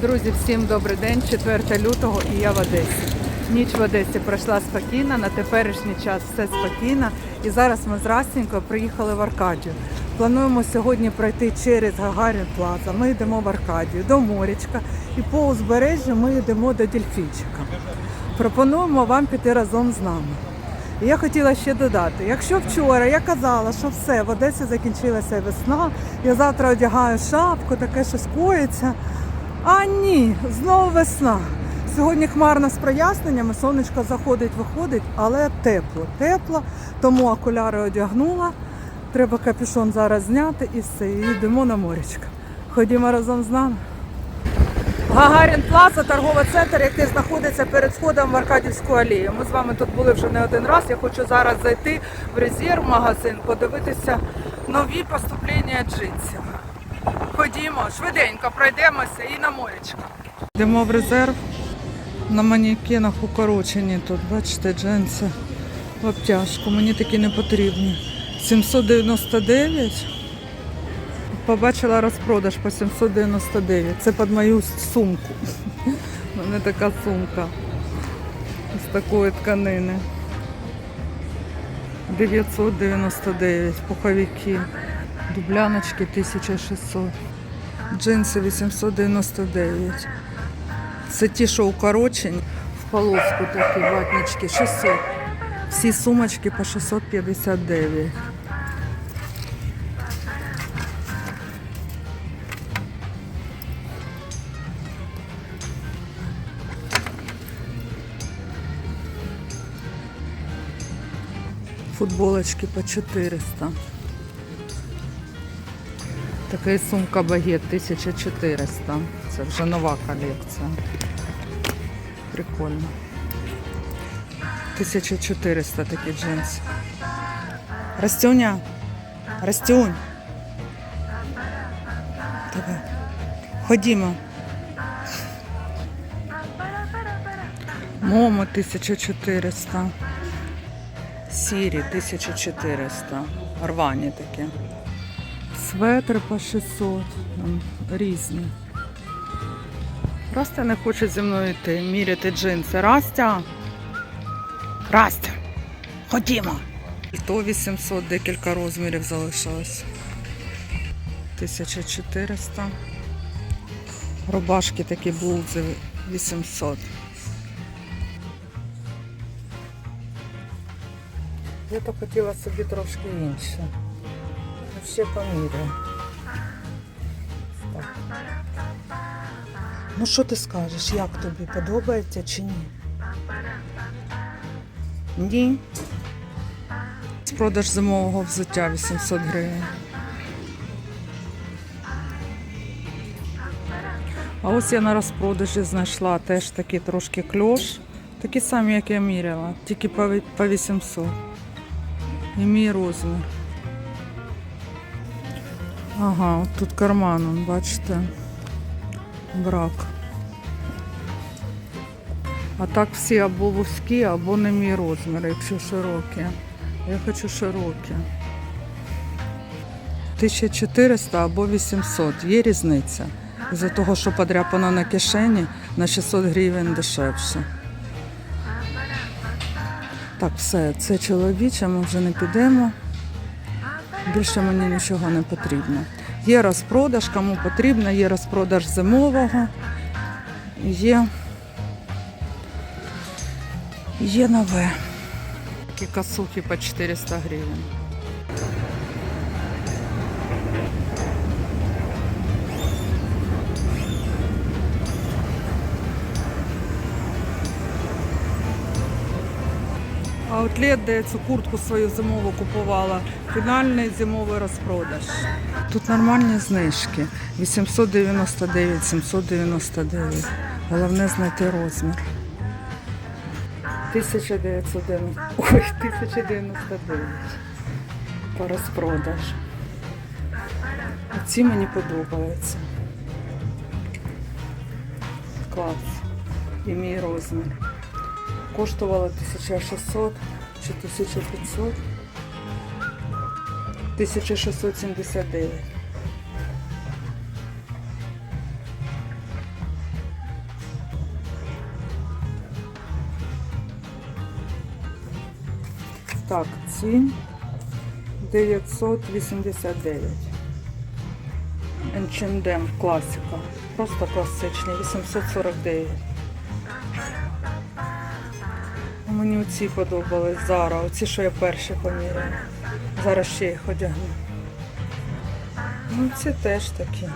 Друзі, всім добрий день, 4 лютого і я в Одесі. Ніч в Одесі пройшла спокійно, на теперішній час все спокійно. І зараз ми з Растінькою приїхали в Аркадію. Плануємо сьогодні пройти через Гагарін Плаза. Ми йдемо в Аркадію до морячка і по узбережжю ми йдемо до Дельфінчика. Пропонуємо вам піти разом з нами. І я хотіла ще додати, якщо вчора я казала, що все, в Одесі закінчилася весна, я завтра одягаю шапку, таке щось коїться. А ні, знову весна. Сьогодні хмарно з проясненнями, сонечко заходить, виходить, але тепло, тепло, тому окуляри одягнула. Треба капюшон зараз зняти і все, і йдемо на морячка. Ходімо разом з нами. Гагарін Плаза, торговий центр, який знаходиться перед входом в Аркадівську алею. Ми з вами тут були вже не один раз. Я хочу зараз зайти в резерв магазин, подивитися нові поступлення джинсів. Ходімо, швиденько пройдемося і на морячка. Йдемо в резерв. На манікенах укорочені тут, бачите, джинси в обтяжку. Мені такі не потрібні. 799. Побачила розпродаж по 799. Це під мою сумку. У мене така сумка з такої тканини. 999 пуховики. Дубляночки 1600. Джинси 899. Це ті, що укорочені. В полоску такі ватнички 600. Всі сумочки по 659. Футболочки по 400. Така сумка багет 1400. Це вже нова колекція. Прикольно. 1400 такі джинси. Растюня. Растюнь. Давай. Ходімо. Момо 1400. Сірі 1400. Рвані такі. Светри по 600. Там різні. Растя не хоче зі мною йти, міряти джинси. Растя. Растя. Ходімо. То 800, декілька розмірів залишилось. 1400. Рубашки такі блузи 800. Я то хотіла собі трошки інше. Ще поміряю. Так. Ну що ти скажеш, як тобі подобається чи ні? Ні. Продаж зимового взуття 800 гривень. А ось я на розпродажі знайшла теж такі трошки кльош. Такі самі, як я міряла, тільки по 800. І мій розмір. Ага, тут карман, бачите, брак. А так всі або вузькі, або не мій розмір, якщо широкі. Я хочу широкі. 1400 або 800. Є різниця. Із-за того, що подряпано на кишені на 600 гривень дешевше. Так, все, це чоловіче, ми вже не підемо. Більше мені нічого не потрібно. Є розпродаж, кому потрібно, є розпродаж зимового, є, є нове. Такі касухи по 400 гривень. Аутлет, де я цю куртку свою зимову купувала. Фінальний зимовий розпродаж. Тут нормальні знижки. 899, 799. Головне знайти розмір. 1990. Ой, 1099. По розпродаж. Ці мені подобаються. Клас. І мій розмір коштувала 1600 чи 1500, 1679. Так, цін 989. H&M класика. Просто класичний, 849. Мені оці подобались Зара, оці, що я перші поміряла. Зараз ще їх одягну. Ну, ці теж такі.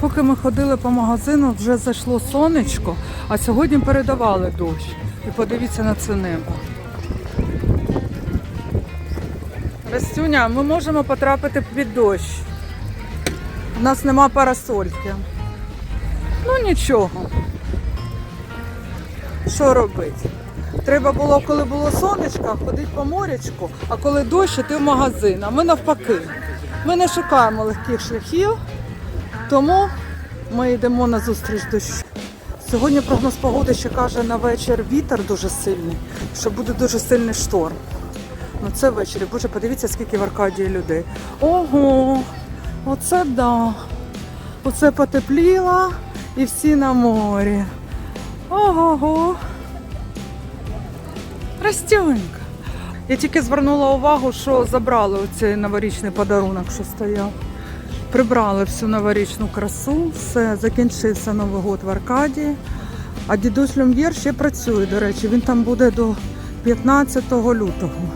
Поки ми ходили по магазину, вже зайшло сонечко, а сьогодні передавали дощ. І подивіться на це небо. Растюня, ми можемо потрапити під дощ. У нас нема парасольки. Ну нічого. Що робити? Треба було, коли було сонечко, ходити по морячку, а коли дощ, іти в магазин. А ми навпаки. Ми не шукаємо легких шляхів, тому ми йдемо на зустріч дощу. Сьогодні прогноз погоди ще каже на вечір вітер дуже сильний, що буде дуже сильний шторм. Ну це ввечері. Боже, подивіться, скільки в Аркадії людей. Ого, оце да. Оце потепліло і всі на морі. Ого. го Растюнька. Я тільки звернула увагу, що забрали оцей новорічний подарунок, що стояв. Прибрали всю новорічну красу, все, закінчився Новий год в Аркадії. А дідусь Люм'єр ще працює, до речі, він там буде до 15 лютого,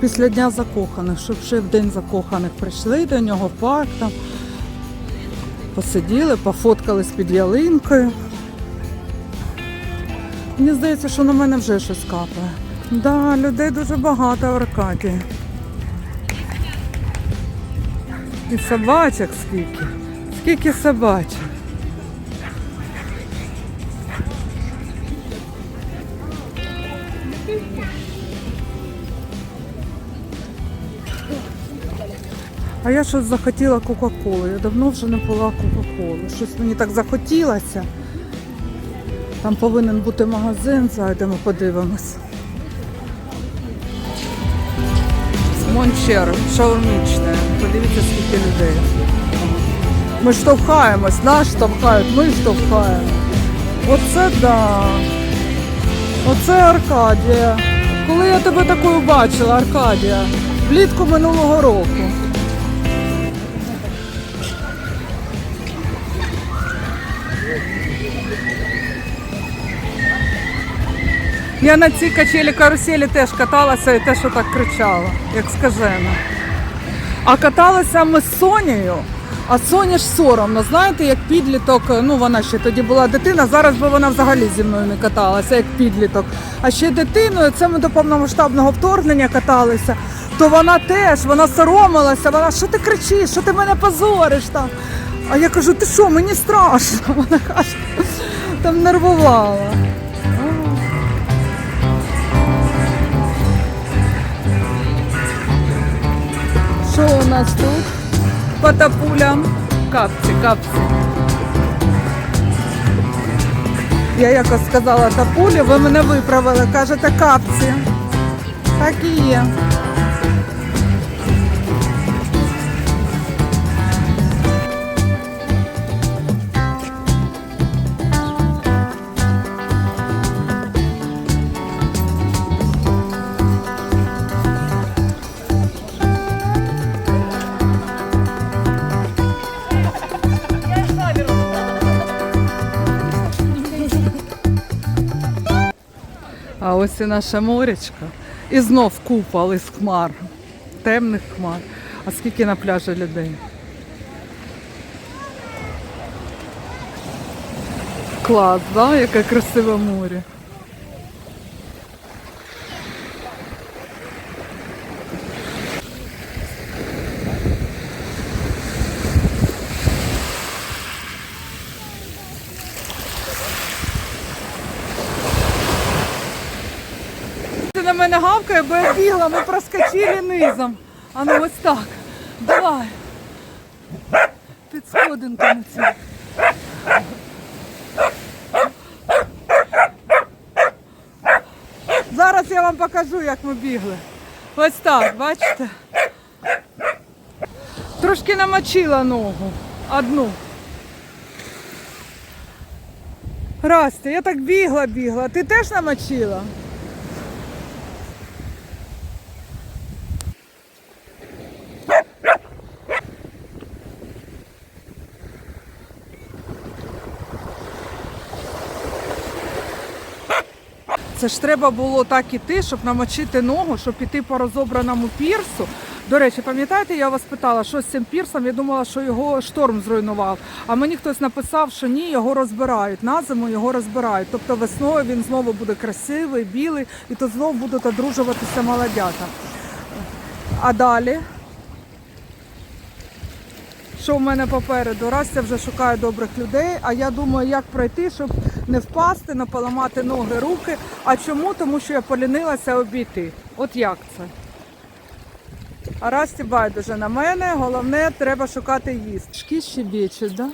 після Дня закоханих, щоб ще в День закоханих прийшли до нього в парк, там, посиділи, пофоткались під ялинкою. Мені здається, що на мене вже щось капає. Да, людей дуже багато в Аркадії. І собачок скільки. Скільки собачок. А я щось захотіла Кока-Колу. Я давно вже не пила Кока-Колу. Щось мені так захотілося. Там повинен бути магазин, зайдемо, подивимось. Мончер, шаурмічне. Подивіться, скільки людей. Ми штовхаємось, нас штовхають, ми штовхаємо. Оце да. Оце Аркадія. Коли я тебе такою бачила, Аркадія, влітку минулого року. Я на цій качелі каруселі теж каталася і теж так кричала, як скажена. А каталися ми з Сонією, а Соні ж соромно, знаєте, як підліток, ну вона ще тоді була дитина, зараз би вона взагалі зі мною не каталася, як підліток. А ще дитиною, це ми до повномасштабного вторгнення каталися, то вона теж, вона соромилася, вона, що ти кричиш, що ти мене позориш там. А я кажу, ти що, мені страшно. Вона каже, там нервувала. Що у нас тут? Потапуля. Капці, капці. Я якось сказала тапулі, ви мене виправили. Кажете капці. Так і є. Ось і наша морячка. І знов купол із хмар. Темних хмар. А скільки на пляжі людей? Клас, да? Яке красиве море. На мене гавкає, бо я бігла, ми проскочили низом. А ну ось так. Давай. Під сходинками ці. Зараз я вам покажу, як ми бігли. Ось так, бачите? Трошки намочила ногу. Одну. Растя, я так бігла, бігла. Ти теж намочила? Це ж треба було так іти, щоб намочити ногу, щоб піти по розобраному пірсу. До речі, пам'ятаєте, я вас питала, що з цим пірсом? Я думала, що його шторм зруйнував. А мені хтось написав, що ні, його розбирають. На зиму його розбирають. Тобто весною він знову буде красивий, білий, і то знову будуть одружуватися молодята. А далі. Що в мене попереду? Растя вже шукає добрих людей, а я думаю, як пройти, щоб не впасти, не поламати ноги, руки. А чому? Тому що я полінилася обійти. От як це? А Расті байдуже на мене, головне, треба шукати їсти. Шки ще бічить, да?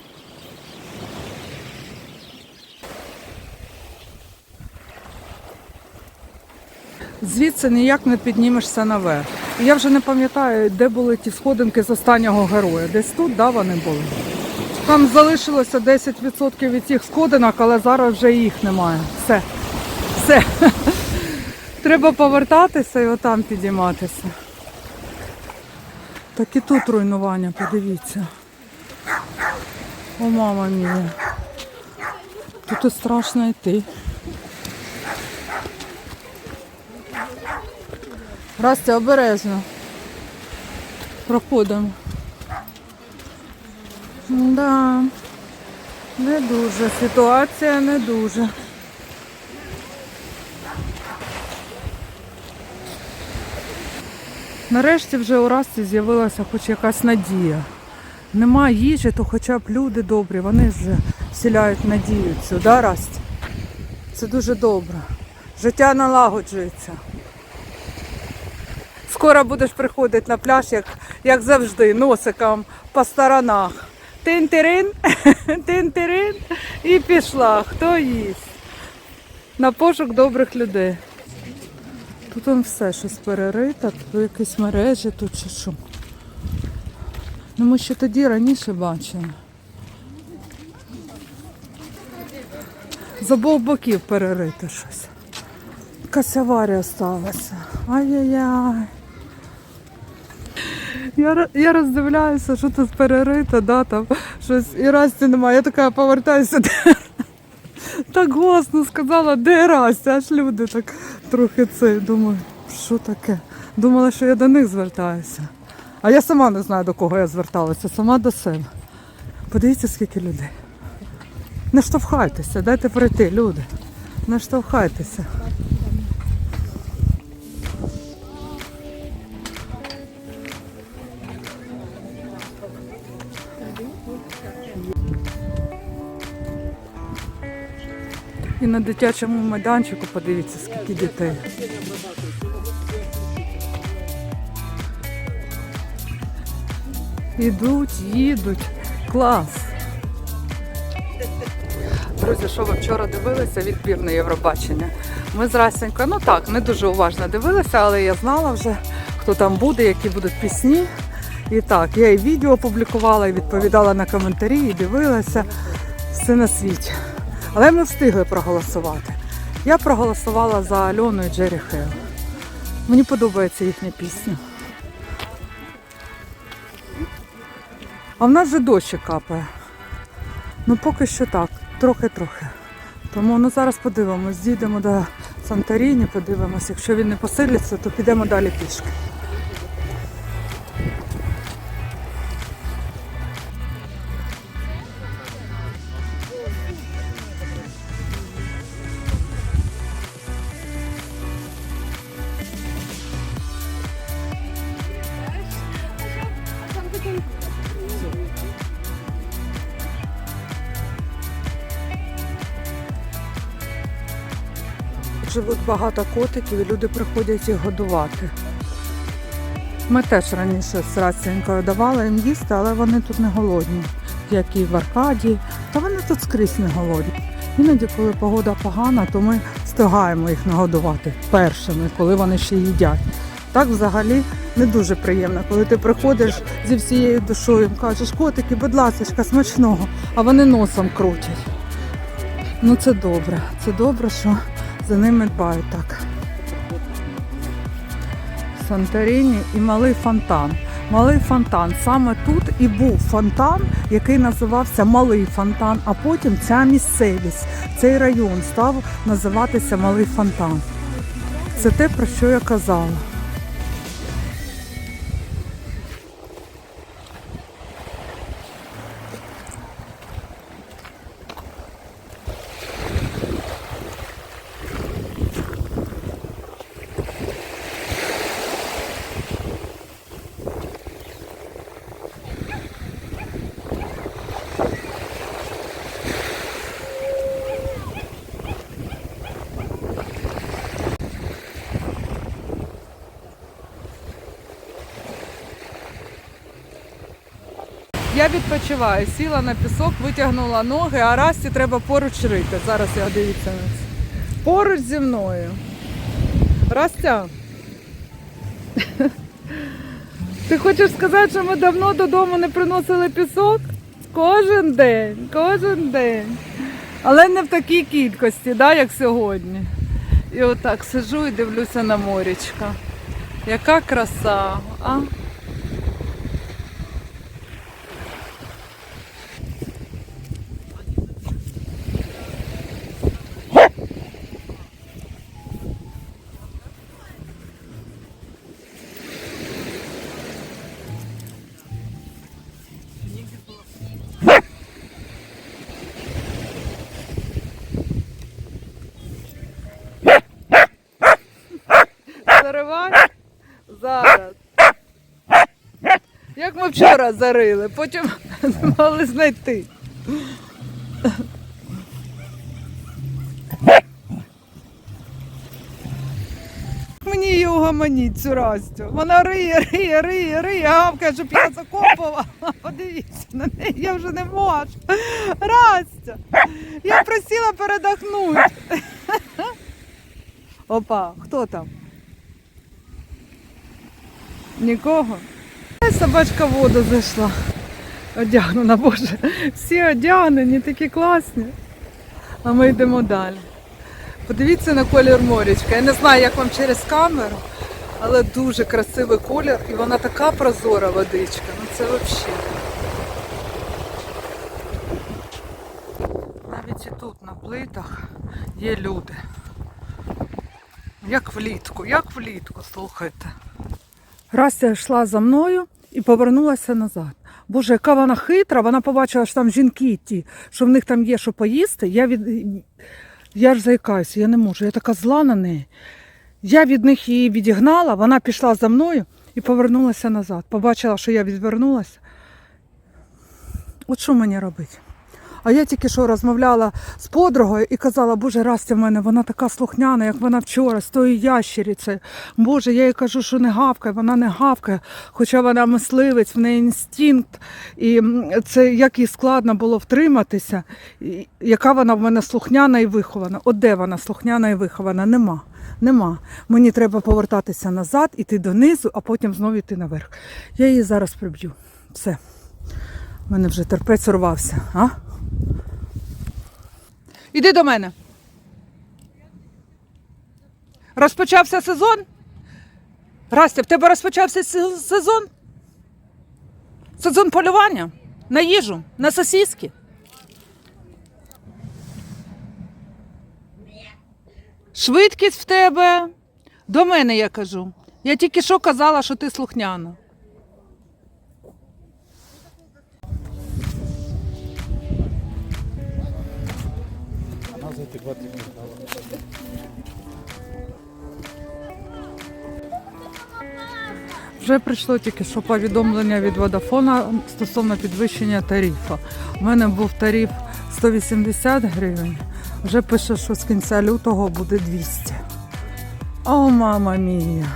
Звідси ніяк не піднімешся наверх. Я вже не пам'ятаю, де були ті сходинки з останнього героя. Десь тут, да, вони були. Там залишилося 10% від цих сходинок, але зараз вже їх немає. Все. Все. Треба повертатися і отам підійматися. Так і тут руйнування, подивіться. О, мама мія. Тут і страшно йти. Растя, обережно. Проходимо. Да. Не дуже. Ситуація не дуже. Нарешті вже у Расті з'явилася хоч якась надія. Нема їжі, то хоча б люди добрі, вони ж вселяють надію цю, да, Расті? Це дуже добре. Життя налагоджується. Скоро будеш приходити на пляж, як, як завжди, носиком по сторонах. Тин-тирин, тин-тирин і пішла. Хто їсть? На пошук добрих людей. Тут он все щось перерито, тут якісь мережі тут чи що. Ну ми ще тоді раніше бачили. З обох боків перерито щось. Якась аварія сталася. Ай-яй-яй. Я, я роздивляюся, що тут перерито, да, там щось і Расті немає. Я така повертаюся. Так голосно сказала, де Растя, аж люди так трохи це. Думаю, що таке? Думала, що я до них звертаюся. А я сама не знаю, до кого я зверталася, сама до себе. Подивіться, скільки людей. Не штовхайтеся, дайте пройти, люди. Не штовхайтеся. І на дитячому майданчику подивіться, скільки дітей. Ідуть, їдуть. Клас. Друзі, що ви вчора дивилися відбір на Євробачення? Ми з Расенькою, ну так, не дуже уважно дивилися, але я знала вже, хто там буде, які будуть пісні. І так, я і відео опублікувала, і відповідала на коментарі, і дивилася все на світі. Але ми встигли проголосувати. Я проголосувала за Альону і Джері Хейл. Мені подобається їхня пісня. А в нас вже дощі капає. Ну поки що так, трохи-трохи. Тому ну зараз подивимось, зійдемо до Санторіні, подивимось. Якщо він не посилиться, то підемо далі пішки. Багато котиків і люди приходять їх годувати. Ми теж раніше з Рацінькою давали їм їсти, але вони тут не голодні, як і в Аркадії, та вони тут скрізь не голодні. Іноді, коли погода погана, то ми встигаємо їх нагодувати першими, коли вони ще їдять. Так взагалі не дуже приємно, коли ти приходиш зі всією душою, кажеш, котики, будь ласка, смачного, а вони носом крутять. Ну це добре. Це добре, що за ними дбають так. Санторіні і малий фонтан. Малий фонтан. Саме тут і був фонтан, який називався Малий фонтан, а потім ця місцевість, цей район став називатися Малий фонтан. Це те, про що я казала. Я відпочиваю, сіла на пісок, витягнула ноги, а Расті треба поруч рити. Зараз я дивіться на це. Поруч зі мною. Растя. Ти хочеш сказати, що ми давно додому не приносили пісок? Кожен день, кожен день. Але не в такій кількості, да, як сьогодні. І отак сижу і дивлюся на морічка. Яка краса, а? Заривай? Зараз. Як ми вчора зарили, потім не знайти. Мені її угомоніть цю Растю. Вона риє, риє, риє, риє, гавкає, щоб я закопувала. Подивіться на неї, я вже не можу. Растя, я просила передохнути. Опа, хто там? Нікого? Собачка воду зайшла. Одягнена, боже. Всі одягнені, такі класні. А ми йдемо далі. Подивіться на колір морячка. Я не знаю, як вам через камеру, але дуже красивий колір і вона така прозора водичка. Ну це взагалі. Навіть і тут на плитах є люди. Як влітку, як влітку, слухайте. Растя йшла за мною і повернулася назад. Боже, яка вона хитра, вона побачила, що там жінки ті, що в них там є що поїсти. Я від... я ж заїкаюся, я не можу. Я така зла на неї. Я від них її відігнала, вона пішла за мною і повернулася назад. Побачила, що я відвернулася. От що мені робити? А я тільки що розмовляла з подругою і казала, боже, Растя в мене, вона така слухняна, як вона вчора, з тою ящерицею. Боже, я їй кажу, що не гавкає, вона не гавкає, хоча вона мисливець, в неї інстинкт. І це як їй складно було втриматися, яка вона в мене слухняна і вихована. От де вона слухняна і вихована? Нема. Нема. Мені треба повертатися назад, іти донизу, а потім знову йти наверх. Я її зараз приб'ю. Все. У мене вже терпець урвався. А? Іди до мене. Розпочався сезон? Растя, в тебе розпочався сезон? Сезон полювання на їжу, на сосиски. Швидкість в тебе. До мене я кажу. Я тільки що казала, що ти слухняна. Вже прийшло тільки що повідомлення від Водафона стосовно підвищення тарифу. У мене був тариф 180 гривень. Вже пише, що з кінця лютого буде 200. О, мама мія!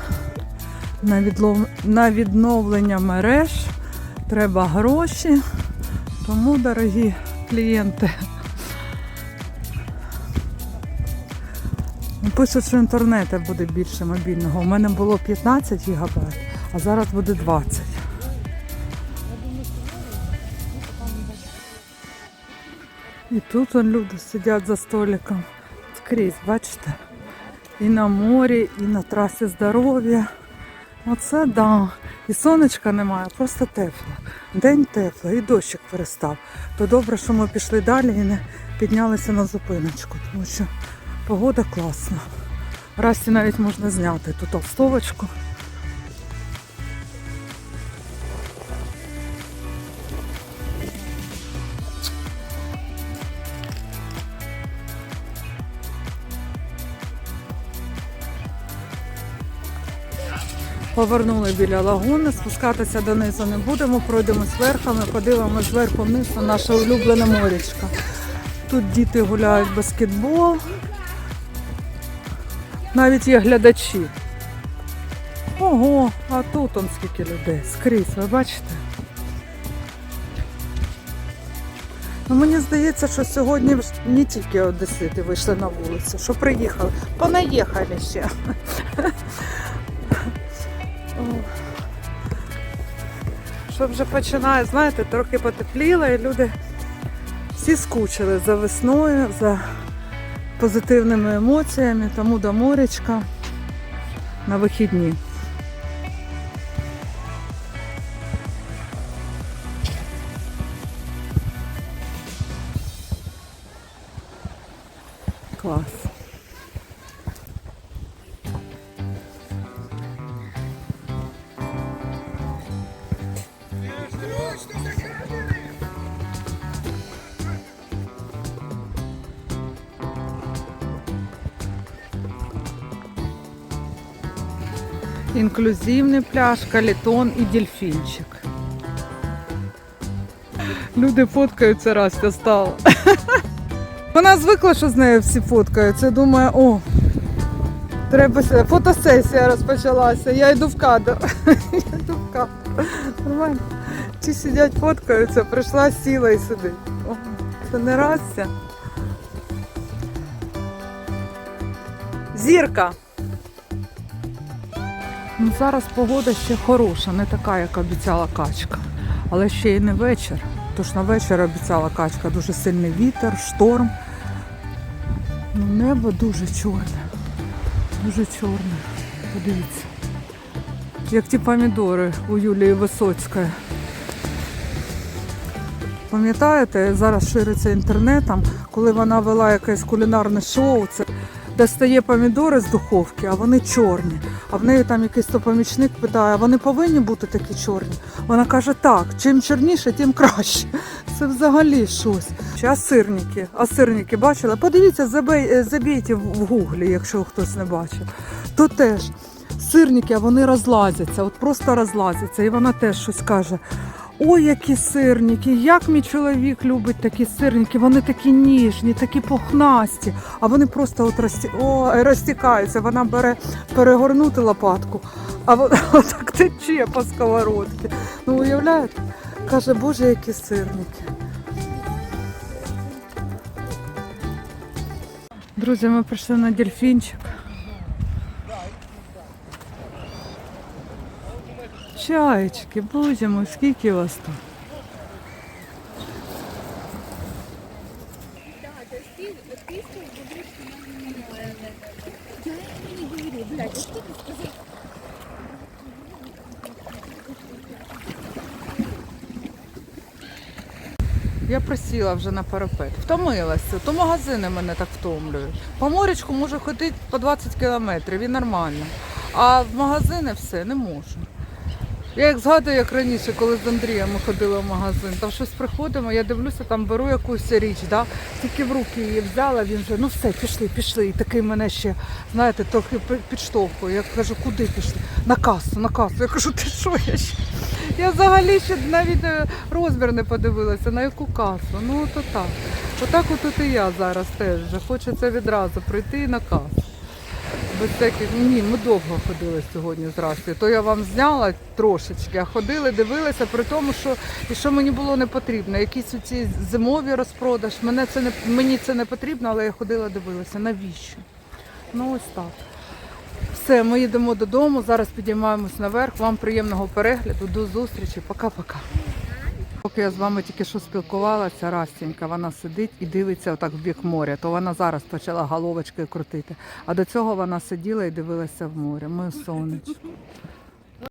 На, відлов... на відновлення мереж треба гроші. Тому, дорогі клієнти, пишуть, що інтернету буде більше мобільного. У мене було 15 гігабайт, а зараз буде 20. І тут он люди сидять за столиком. Скрізь, бачите? І на морі, і на трасі здоров'я. Оце да. І сонечка немає, просто тепло. День тепло, і дощик перестав. То добре, що ми пішли далі і не піднялися на зупиночку, тому що погода класна. Расті навіть можна зняти ту толстовочку. Повернули біля лагуни, спускатися донизу не будемо, пройдемось верхами, подивимось зверху вниз на наше улюблене морячко. Тут діти гуляють баскетбол. Навіть є глядачі. Ого, а тут он скільки людей. Скрізь, ви бачите? Ну, мені здається, що сьогодні не тільки одесити вийшли на вулицю, що приїхали. Понаїхали ще. Що вже починає, знаєте, трохи потепліло і люди всі скучили за весною, за позитивними емоціями, тому до морячка на вихідні. Інклюзивний пляж, калітон і дельфінчик. Люди фоткаються раз я стала. Вона звикла, що з нею всі фоткаються. Думає, о, треба фотосесія розпочалася. Я йду в кадр. Я йду в кадр. Нормально. Ті сидять, фоткаються, прийшла, сіла і сидить. О, це не разся. Зірка. Ну, зараз погода ще хороша, не така, як обіцяла качка. Але ще й не вечір. Тож на вечір обіцяла качка дуже сильний вітер, шторм. Ну, небо дуже чорне. Дуже чорне. Подивіться. Як ті помідори у Юлії Висоцької. Пам'ятаєте, зараз шириться інтернетом, коли вона вела якесь кулінарне шоу, це достає помідори з духовки, а вони чорні. А в неї там якийсь то помічник питає, а вони повинні бути такі чорні? Вона каже, так, чим чорніше, тим краще. Це взагалі щось. А сирники, а сирники бачили? Подивіться, е, забійте в гуглі, якщо хтось не бачив. То теж сирники, а вони розлазяться, от просто розлазяться. І вона теж щось каже. Ой, які сирники, як мій чоловік любить такі сирники, вони такі ніжні, такі пухнасті, а вони просто от розті... О, розтікаються. Вона бере перегорнути лопатку, а вона отак тече по сковородці. Ну, уявляєте? Каже, боже, які сирники. Друзі, ми прийшли на дельфінчик. Чаєчки, боже мой, скільки вас тут? Я присіла вже на парапет. Втомилася, то магазини мене так втомлюють. По морячку можу ходити по 20 кілометрів і нормально. А в магазини все не можу. Я як згадую, як раніше, коли з Андрієм ми ходили в магазин, там щось приходимо, я дивлюся, там беру якусь річ, да? тільки в руки її взяла, він вже, ну все, пішли, пішли. І такий мене ще, знаєте, трохи підштовхує. Я кажу, куди пішли? На касу, на касу. Я кажу, ти що я ще? Я взагалі ще навіть е, розмір не подивилася, на яку касу. Ну то так. Отак от і я зараз теж. Хочеться відразу прийти на касу. Без всяких, ні, ми довго ходили сьогодні з. То я вам зняла трошечки, а ходили, дивилися, при тому, що і що мені було не потрібно. Якісь ці зимові розпродаж. Мене це не мені це не потрібно, але я ходила, дивилася. Навіщо? Ну ось так. Все, ми їдемо додому. Зараз підіймаємось наверх. Вам приємного перегляду. До зустрічі. Пока-пока. Поки я з вами тільки що спілкувалася, Растінька, вона сидить і дивиться отак в бік моря. То вона зараз почала головочкою крутити. А до цього вона сиділа і дивилася в море. Моє сонечко.